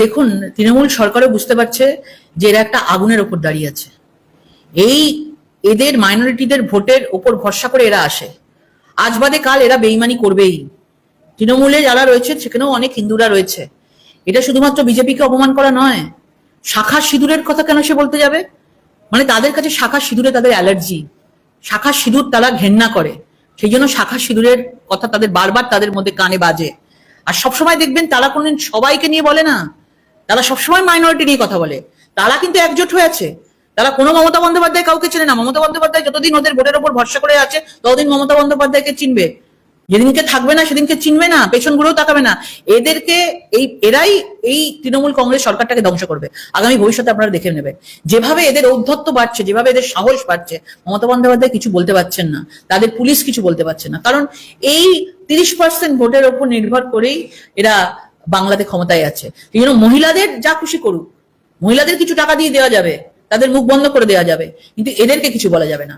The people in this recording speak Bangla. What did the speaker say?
দেখুন, তৃণমূল সরকারও বুঝতে পারছে যে এরা একটা আগুনের ওপর দাঁড়িয়ে আছে। এই এদের মাইনরিটিদের ভোটের ওপর ভরসা করে এরা আসে। আজ বাদে কাল এরা বেইমানি করবেই। তৃণমূলে যারা রয়েছে, সেখানেও অনেক হিন্দুরা রয়েছে। এটা শুধুমাত্র বিজেপিকে অপমান করা নয়, শাখা সিঁদুরের কথা কেন সে বলতে যাবে? মানে তাদের কাছে শাখা সিঁদুরে তাদের অ্যালার্জি, শাখা সিঁদুর তারা ঘেন্না করে। সেই জন্য শাখা সিঁদুরের কথা তাদের বারবার তাদের মধ্যে কানে বাজে। আর সবসময় দেখবেন তারা কোনদিন সবাইকে নিয়ে বলে না। তারা সবসময় মাইনরিটি নিয়ে কথা বলে। তারা কিন্তু একজোট হয়ে আছে। তারা কোনো মমতা বন্দ্যোপাধ্যায় কাউকে চেনে না। মমতা বন্দ্যোপাধ্যায় যতদিন ওদের ভোটের ওপর ভরসা করে আছে, ততদিন মমতা বন্দ্যোপাধ্যায়কে চিনবে। যেদিনকে থাকবে না, সেদিনকে চিনবে না পেছন ঘুরেও তাকাবে না। এদেরকে এই, এরাই এই তৃণমূল কংগ্রেস সরকারটাকে ধ্বংস করবে। আগামী ভবিষ্যতে আপনারা দেখে নেবেন। যেভাবে এদের ঔদ্ধত্য বাড়ছে, যেভাবে এদের সাহস বাড়ছে, মমতা বন্দ্যোপাধ্যায় কিছু বলতে পারছেন না। তাদের পুলিশ কিছু বলতে পারছে না। কারণ এই তিরিশ পার্সেন্ট ভোটের ওপর নির্ভর করেই এরা বাংলাতে ক্ষমতায় আছে। এই জন্য মহিলাদের যা খুশি করুক। মহিলাদের কিছু টাকা দিয়ে দেওয়া যাবে, তাদের মুখ বন্ধ করে দেওয়া যাবে, কিন্তু এদেরকে কিছু বলা যাবে না।